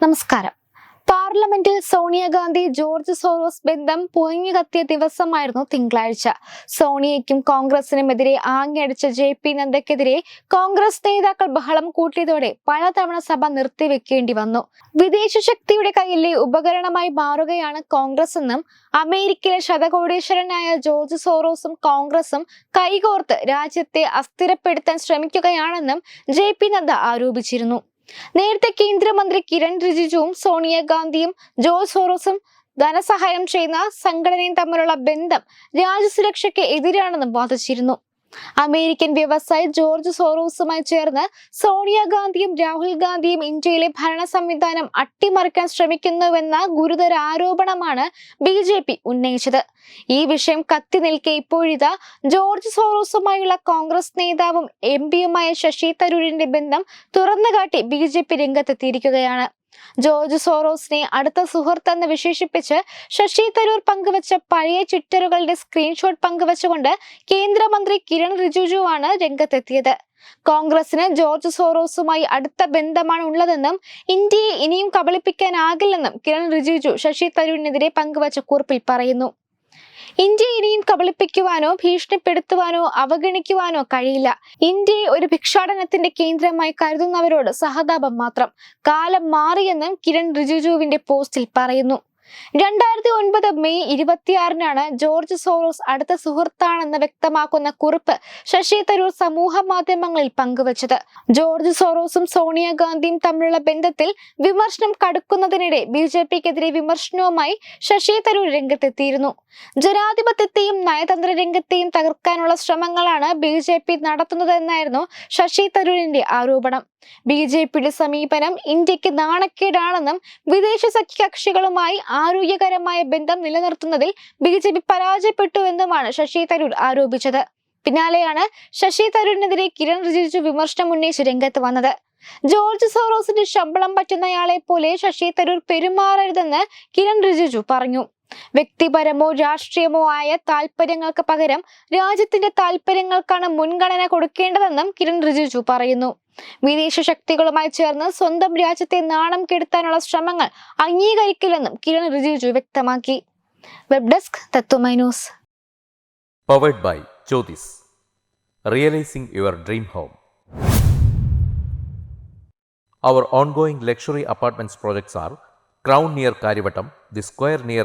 നമസ്കാരം. പാർലമെന്റിൽ Sonia Gandhi George Soros ബന്ധം പുകഞ്ഞു കത്തിയ ദിവസമായിരുന്നു തിങ്കളാഴ്ച. സോണിയയ്ക്കും കോൺഗ്രസിനുമെതിരെ ആംഗിയടിച്ച ജെ പി നദ്ദയ്ക്കെതിരെ കോൺഗ്രസ് നേതാക്കൾ ബഹളം കൂട്ടിയതോടെ പലതവണ സഭ നിർത്തിവെക്കേണ്ടി വന്നു. വിദേശ ശക്തിയുടെ കയ്യിലെ ഉപകരണമായി മാറുകയാണ് കോൺഗ്രസ് എന്നും അമേരിക്കയിലെ ശതകോടീശ്വരനായ ജോർജ് സോറോസും കോൺഗ്രസും കൈകോർത്ത് രാജ്യത്തെ അസ്ഥിരപ്പെടുത്താൻ ശ്രമിക്കുകയാണെന്നും ജെ പി നദ്ദ ആരോപിച്ചിരുന്നു. നേരത്തെ കേന്ദ്രമന്ത്രി കിരൺ റിജിജുവും സോണിയാഗാന്ധിയും ജോർജ് സോറോസും ധനസഹായം ചെയ്യുന്ന സംഘടനയും തമ്മിലുള്ള ബന്ധം രാജ്യസുരക്ഷയ്ക്ക് എതിരാണെന്നും വാദിച്ചിരുന്നു. അമേരിക്കൻ വ്യവസായി ജോർജ് സോറോസുമായി ചേർന്ന് സോണിയാഗാന്ധിയും രാഹുൽ ഗാന്ധിയും ഇന്ത്യയിലെ ഭരണ സംവിധാനം അട്ടിമറിക്കാൻ ശ്രമിക്കുന്നുവെന്ന ഗുരുതര ആരോപണമാണ് ബി ജെ പി ഉന്നയിച്ചത്. ഈ വിഷയം കത്തി നിൽക്കെ ഇപ്പോഴിതാ ജോർജ് സോറോസുമായുള്ള കോൺഗ്രസ് നേതാവും എം പിയുമായ ശശി തരൂരിന്റെ ബന്ധം തുറന്നുകാട്ടി ബി ജെ പി രംഗത്തെത്തിയിരിക്കുകയാണ്. ജോർജ് സോറോസിനെ അടുത്ത സുഹൃത്തെന്ന് വിശേഷിപ്പിച്ച് ശശി തരൂർ പങ്കുവച്ച പഴയ ട്വിറ്ററുകളുടെ സ്ക്രീൻഷോട്ട് പങ്കുവച്ചുകൊണ്ട് കേന്ദ്രമന്ത്രി കിരൺ റിജിജുവാണ് രംഗത്തെത്തിയത്. കോൺഗ്രസിന് ജോർജ് സോറോസുമായി അടുത്ത ബന്ധമാണ് ഉള്ളതെന്നും ഇന്ത്യയെ ഇനിയും കബളിപ്പിക്കാനാകില്ലെന്നും കിരൺ റിജിജു ശശി തരൂരിനെതിരെ പങ്കുവച്ച കുറിപ്പിൽ പറയുന്നു. ഇന്ത്യ ഇനിയും കബളിപ്പിക്കുവാനോ ഭീഷണിപ്പെടുത്തുവാനോ അവഗണിക്കുവാനോ കഴിയില്ല. ഇന്ത്യയെ ഒരു ഭിക്ഷാടനത്തിന്റെ കേന്ദ്രമായി കരുതുന്നവരോട് സഹതാപം മാത്രം. കാലം മാറിയെന്നും കിരൺ റിജിജുവിന്റെ പോസ്റ്റിൽ പറയുന്നു. രണ്ടായിരത്തി ഒൻപത് മെയ് ഇരുപത്തിയാറിനാണ് ജോർജ് സോറോസ് അടുത്ത സുഹൃത്താണെന്ന് വ്യക്തമാക്കുന്ന കുറിപ്പ് ശശി തരൂർ സമൂഹ മാധ്യമങ്ങളിൽ പങ്കുവച്ചത്. ജോർജ് സോറോസും സോണിയാഗാന്ധിയും തമ്മിലുള്ള ബന്ധത്തിൽ വിമർശനം കടുക്കുന്നതിനിടെ ബി ജെ പിക്കെതിരെ വിമർശനവുമായി ശശി തരൂർ രംഗത്തെത്തിയിരുന്നു. ജനാധിപത്യത്തെയും നയതന്ത്ര രംഗത്തെയും തകർക്കാനുള്ള ശ്രമങ്ങളാണ് ബി ജെ പി നടത്തുന്നതെന്നായിരുന്നു ശശി തരൂരിന്റെ ആരോപണം. ബി ജെ പിയുടെ സമീപനം ഇന്ത്യയ്ക്ക് നാണക്കേടാണെന്നും വിദേശ സഖ്യകക്ഷികളുമായി ആരോഗ്യകരമായ ബന്ധം നിലനിർത്തുന്നതിൽ ബി ജെ പി പരാജയപ്പെട്ടുവെന്നുമാണ് ശശി തരൂർ ആരോപിച്ചത്. പിന്നാലെയാണ് ശശി തരൂരിനെതിരെ കിരൺ റിജിജു വിമർശനം ഉന്നയിച്ച് രംഗത്ത് വന്നത്. ജോർജ് സോറോസിന്റെ ശമ്പളം പറ്റുന്നയാളെ പോലെ ശശി തരൂർ പെരുമാറരുതെന്ന് കിരൺ റിജിജു പറഞ്ഞു. വ്യക്തിപരമോ രാഷ്ട്രീയമോ ആയ താല്പര്യങ്ങൾക്ക് പകരം രാജ്യത്തിന്റെ താല്പര്യങ്ങൾക്കാണ് മുൻഗണന കൊടുക്കേണ്ടതെന്നും കിരൺ റിജിജു പറയുന്നു. വിദേശ ശക്തികളുമായി ചേർന്ന് സ്വന്തം രാജ്യത്തെ നാണം കെടുത്താനുള്ള ശ്രമങ്ങൾ അംഗീകരിക്കില്ലെന്നും കിരൺ റിജിജു വ്യക്തമാക്കി. Web desk Tatwamayi news. Powered by Jyothis realising your dream home Our ongoing luxury apartments projects are Crown near Karivattam, The Square near